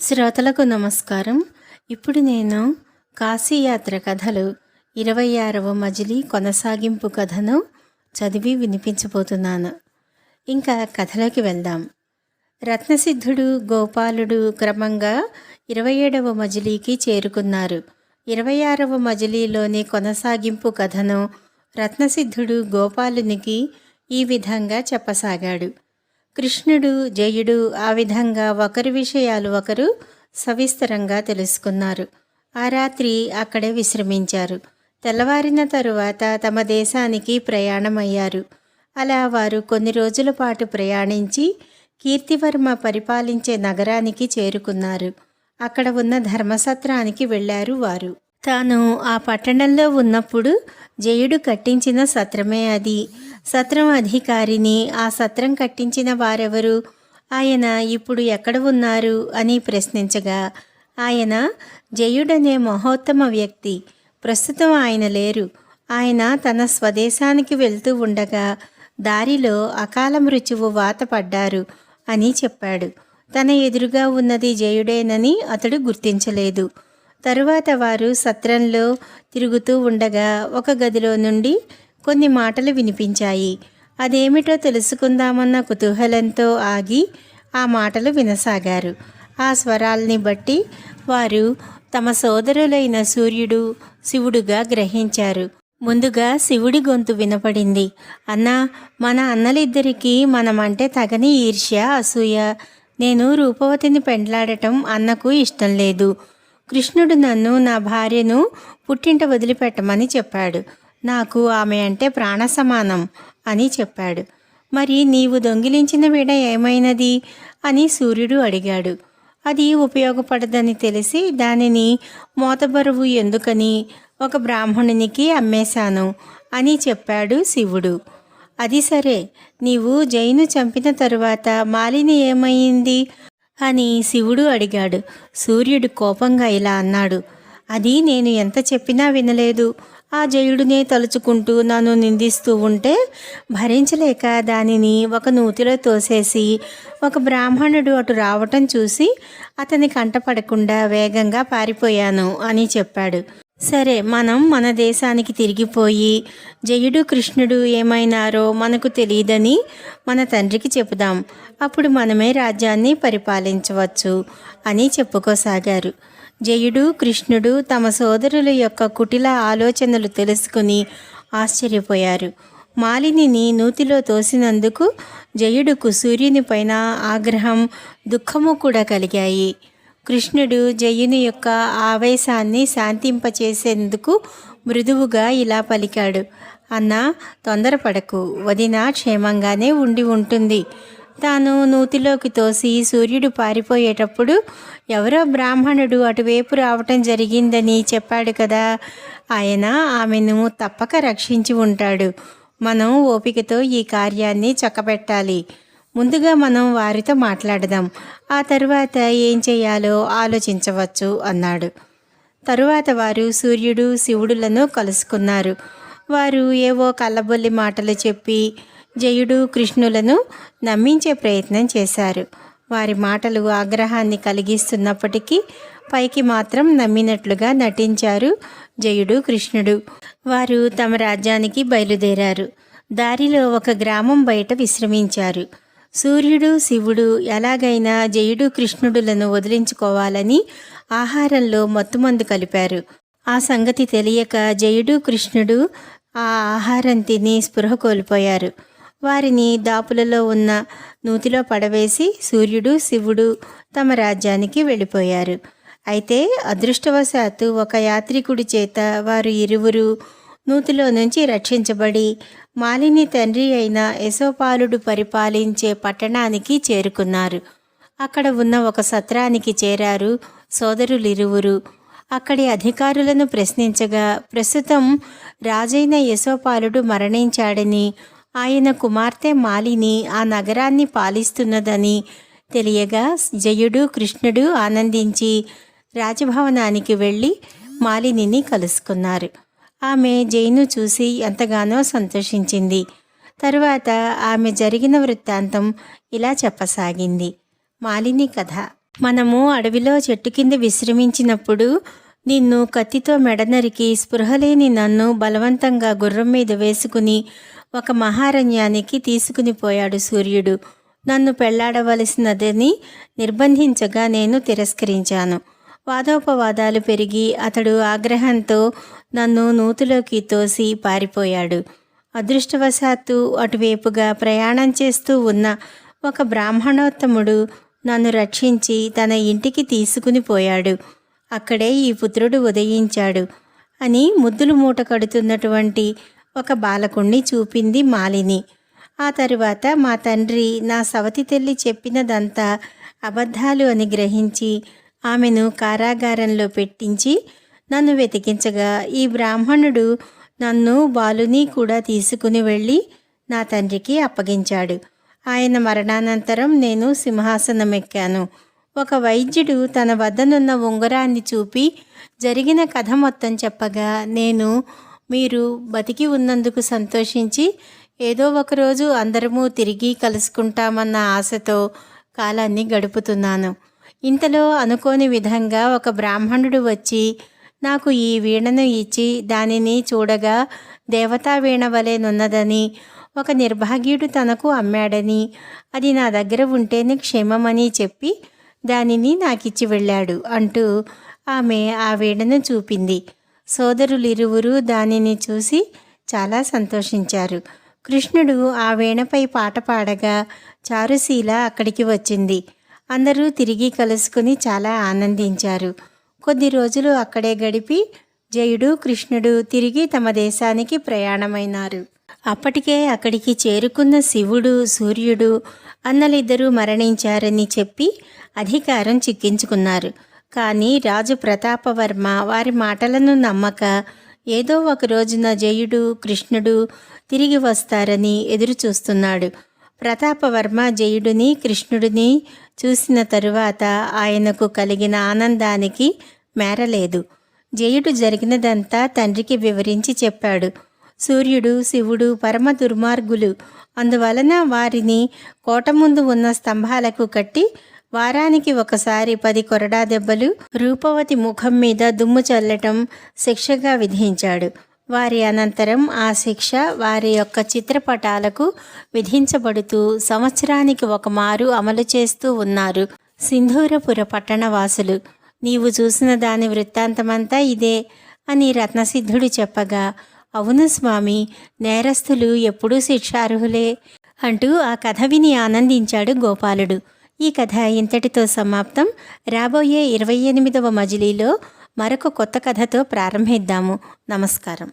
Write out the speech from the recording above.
శ్రోతలకు నమస్కారం. ఇప్పుడు నేను కాశీయాత్ర కథలు ఇరవై ఆరవ మజిలీ కొనసాగింపు కథను చదివి వినిపించబోతున్నాను. ఇంకా కథలోకి వెళ్దాం. రత్నసిద్ధుడు గోపాలుడు క్రమంగా ఇరవై ఏడవ మజిలీకి చేరుకున్నారు. ఇరవై ఆరవ మజిలీలోని కొనసాగింపు కథను రత్నసిద్ధుడు గోపాలునికి ఈ విధంగా చెప్పసాగాడు. కృష్ణుడు జయుడు ఆ విధంగా ఒకరి విషయాలు ఒకరు సవిస్తరంగా తెలుసుకున్నారు. ఆ రాత్రి అక్కడే విశ్రమించారు. తెల్లవారిన తరువాత తమ దేశానికి ప్రయాణమయ్యారు. అలా వారు కొన్ని రోజుల పాటు ప్రయాణించి కీర్తివర్మ పరిపాలించే నగరానికి చేరుకున్నారు. అక్కడ ఉన్న ధర్మసత్రానికి వెళ్ళారు వారు. తాను ఆ పట్టణంలో ఉన్నప్పుడు జయుడు కట్టించిన సత్రమే అది. సత్రం అధికారిని ఆ సత్రం కట్టించిన వారెవరు? ఆయన ఇప్పుడు ఎక్కడ ఉన్నారు? అని ప్రశ్నించగా ఆయన జయుడనే మహోత్తమ వ్యక్తి. ప్రస్తుతం ఆయన లేరు. ఆయన తన స్వదేశానికి వెళ్తూ ఉండగా దారిలో అకాల మృత్యువు వాత పడ్డారు అని చెప్పాడు. తన ఎదురుగా ఉన్నది జయుడేనని అతడు గుర్తించలేదు. తరువాత వారు సత్రంలో తిరుగుతూ ఉండగా ఒక గదిలో నుండి కొన్ని మాటలు వినిపించాయి. అదేమిటో తెలుసుకుందామన్న కుతూహలంతో ఆగి ఆ మాటలు వినసాగారు. ఆ స్వరాల్ని బట్టి వారు తమ సోదరులైన సూర్యుడు శివుడుగా గ్రహించారు. ముందుగా శివుడి గొంతు వినపడింది. అన్నా మన అన్నలిద్దరికీ మనమంటే తగని ఈర్ష్య అసూయ. నేను రూపవతిని పెండ్లాడటం అన్నకు ఇష్టం లేదు. కృష్ణుడు నన్ను నా భార్యను పుట్టింట వదిలిపెట్టమని చెప్పాడు. నాకు ఆమె అంటే ప్రాణ సమానం అని చెప్పాడు. మరి నీవు దొంగిలించిన వీడ ఏమైనది? అని సూర్యుడు అడిగాడు. అది ఉపయోగపడదని తెలిసి దానిని మోతబరువు ఎందుకని ఒక బ్రాహ్మణునికి అమ్మేశాను అని చెప్పాడు శివుడు. అది సరే నీవు జైను చంపిన తరువాత మాలిని ఏమైంది? అని శివుడు అడిగాడు. సూర్యుడు కోపంగా ఇలా అన్నాడు. అది నేను ఎంత చెప్పినా వినలేదు. ఆ జయుడినే తలుచుకుంటూ నన్ను నిందిస్తూ ఉంటే భరించలేక దానిని ఒక నూతిలో తోసేసి ఒక బ్రాహ్మణుడు అటు రావటం చూసి అతని కంటపడకుండా వేగంగా పారిపోయాను అని చెప్పాడు. సరే మనం మన దేశానికి తిరిగిపోయి జయుడు కృష్ణుడు ఏమైనారో మనకు తెలియదని మన తండ్రికి చెబుదాం. అప్పుడు మనమే రాజ్యాన్ని పరిపాలించవచ్చు అని చెప్పుకోసాగారు. జయుడు కృష్ణుడు తమ సోదరుల యొక్క కుటిల ఆలోచనలు తెలుసుకుని ఆశ్చర్యపోయారు. మాలినిని నూతిలో తోసినందుకు జయుడుకు సూర్యుని పైన ఆగ్రహం దుఃఖము కూడా కలిగాయి. కృష్ణుడు జయుని యొక్క ఆవేశాన్ని శాంతింపచేసేందుకు మృదువుగా ఇలా పలికాడు. అన్నా తొందరపడకు. వదిన క్షేమంగానే ఉండి ఉంటుంది. తాను నూతిలోకి తోసి సూర్యుడు పారిపోయేటప్పుడు ఎవరో బ్రాహ్మణుడు అటువైపు రావటం జరిగిందని చెప్పాడు కదా. ఆయన ఆమెను తప్పక రక్షించి ఉంటాడు. మనం ఓపికతో ఈ కార్యాన్ని చక్కబెట్టాలి. ముందుగా మనం వారితో మాట్లాడదాం. ఆ తరువాత ఏం చేయాలో ఆలోచించవచ్చు అన్నాడు. తరువాత వారు సూర్యుడు శివుడులను కలుసుకున్నారు. వారు ఏవో కళ్ళబొల్లి మాటలు చెప్పి జయుడు కృష్ణులను నమ్మించే ప్రయత్నం చేశారు. వారి మాటలు ఆగ్రహాన్ని కలిగిస్తున్నప్పటికీ పైకి మాత్రం నమ్మినట్లుగా నటించారు జయుడు కృష్ణుడు. వారు తమ రాజ్యానికి బయలుదేరారు. దారిలో ఒక గ్రామం బయట విశ్రమించారు. సూర్యుడు శివుడు ఎలాగైనా జయుడు కృష్ణుడులను వదిలించుకోవాలని ఆహారంలో మత్తుమందు కలిపారు. ఆ సంగతి తెలియక జయుడు కృష్ణుడు ఆ ఆహారం తిని స్పృహ కోల్పోయారు. వారిని దాపులలో ఉన్న నూతిలో పడవేసి సూర్యుడు శివుడు తమ రాజ్యానికి వెళ్ళిపోయారు. అయితే అదృష్టవశాత్తు ఒక యాత్రికుడి చేత వారు ఇరువురు నూతిలో నుంచి రక్షించబడి మాలిని తండ్రి అయిన యశోపాలుడు పరిపాలించే పట్టణానికి చేరుకున్నారు. అక్కడ ఉన్న ఒక సత్రానికి చేరారు సోదరులిరువురు. అక్కడి అధికారులను ప్రశ్నించగా ప్రస్తుతం రాజైన యశోపాలుడు మరణించాడని ఆయన కుమార్తె మాలిని ఆ నగరాన్ని పాలిస్తున్నదని తెలియగా జయుడు కృష్ణుడు ఆనందించి రాజభవనానికి వెళ్ళి మాలినిని కలుసుకున్నారు. ఆమె జైను చూసి ఎంతగానో సంతోషించింది. తరువాత ఆమె జరిగిన వృత్తాంతం ఇలా చెప్పసాగింది. మాలిని కథ. మనము అడవిలో చెట్టు కింద విశ్రమించినప్పుడు నిన్ను కత్తితో మెడనరికి స్పృహలేని నన్ను బలవంతంగా గుర్రం మీద వేసుకుని ఒక మహారణ్యానికి తీసుకుని పోయాడు సూర్యుడు. నన్ను పెళ్ళాడవలసినదని నిర్బంధించగా నేను తిరస్కరించాను. వాదోపవాదాలు పెరిగి అతడు ఆగ్రహంతో నన్ను నూతులోకి తోసి పారిపోయాడు. అదృష్టవశాత్తు అటువైపుగా ప్రయాణం చేస్తూ ఉన్న ఒక బ్రాహ్మణోత్తముడు నన్ను రక్షించి తన ఇంటికి తీసుకుని పోయాడు. అక్కడే ఈ పుత్రుడు ఉదయించాడు అని ముద్దులు మూట కడుతున్నటువంటి ఒక బాలకుణ్ణి చూపింది మాలిని. ఆ తరువాత మా తండ్రి నా సవతి తల్లి చెప్పినదంతా అబద్ధాలు అని గ్రహించి ఆమెను కారాగారంలో పెట్టించి నన్ను వెతికించగా ఈ బ్రాహ్మణుడు నన్ను బాలుని కూడా తీసుకుని వెళ్ళి నా తండ్రికి అప్పగించాడు. ఆయన మరణానంతరం నేను సింహాసనం ఎక్కాను ఒక వైద్యుడు తన వద్దనున్న ఉంగరాన్ని చూపి జరిగిన కథ మొత్తం చెప్పగా నేను మీరు బతికి ఉన్నందుకు సంతోషించి ఏదో ఒకరోజు అందరము తిరిగి కలుసుకుంటామన్న ఆశతో కాలాన్ని గడుపుతున్నాను. ఇంతలో అనుకోని విధంగా ఒక బ్రాహ్మణుడు వచ్చి నాకు ఈ వీణను ఇచ్చి దానిని చూడగా దేవతా వీణ వలెనున్నదని ఒక నిర్భాగ్యుడు తనకు అమ్మాడని అది నా దగ్గర ఉంటేనే క్షేమమని చెప్పి దానిని నాకిచ్చి వెళ్ళాడు అంటూ ఆమె ఆ వీణను చూపింది. సోదరులిరువురు దానిని చూసి చాలా సంతోషించారు. కృష్ణుడు ఆ వీణపై పాట పాడగా చారుశీల అక్కడికి వచ్చింది. అందరూ తిరిగి కలుసుకుని చాలా ఆనందించారు. కొద్ది రోజులు అక్కడే గడిపి జయుడు కృష్ణుడు తిరిగి తమ దేశానికి ప్రయాణమైనారు. అప్పటికే అక్కడికి చేరుకున్న శివుడు సూర్యుడు అన్నలిద్దరూ మరణించారని చెప్పి అధికారం చిక్కించుకున్నారు. కానీ రాజు ప్రతాపవర్మ వారి మాటలను నమ్మక ఏదో ఒక రోజున జయుడు కృష్ణుడు తిరిగి వస్తారని ఎదురు చూస్తున్నాడు ప్రతాపవర్మ జయుడిని కృష్ణుడిని చూసిన తరువాత ఆయనకు కలిగిన ఆనందానికి మేరలేదు. జయుడు జరిగినదంతా తండ్రికి వివరించి చెప్పాడు. సూర్యుడు శివుడు పరమ దుర్మార్గులు. అందువలన వారిని కోట ముందు ఉన్న స్తంభాలకు కట్టి వారానికి ఒకసారి పది కొరడా దెబ్బలు రూపవతి ముఖం మీద దుమ్ము చల్లటం శిక్షగా విధించాడు. వారి అనంతరం ఆ శిక్ష వారి యొక్క చిత్రపటాలకు విధించబడుతూ సంవత్సరానికి ఒకమారు అమలు చేస్తూ ఉన్నారు. సింధూరపుర పట్టణవాసులు నీవు చూసిన దాని వృత్తాంతమంతా ఇదే అని రత్నసిద్ధుడు చెప్పగా అవును స్వామి నేరస్తులు ఎప్పుడూ శిక్షార్హులే అంటూ ఆ కథ విని ఆనందించాడు గోపాలుడు. ఈ కథ ఇంతటితో సమాప్తం. రాబోయే ఇరవై ఎనిమిదవ మజిలీలో మరొక కొత్త కథతో ప్రారంభిద్దాము. నమస్కారం.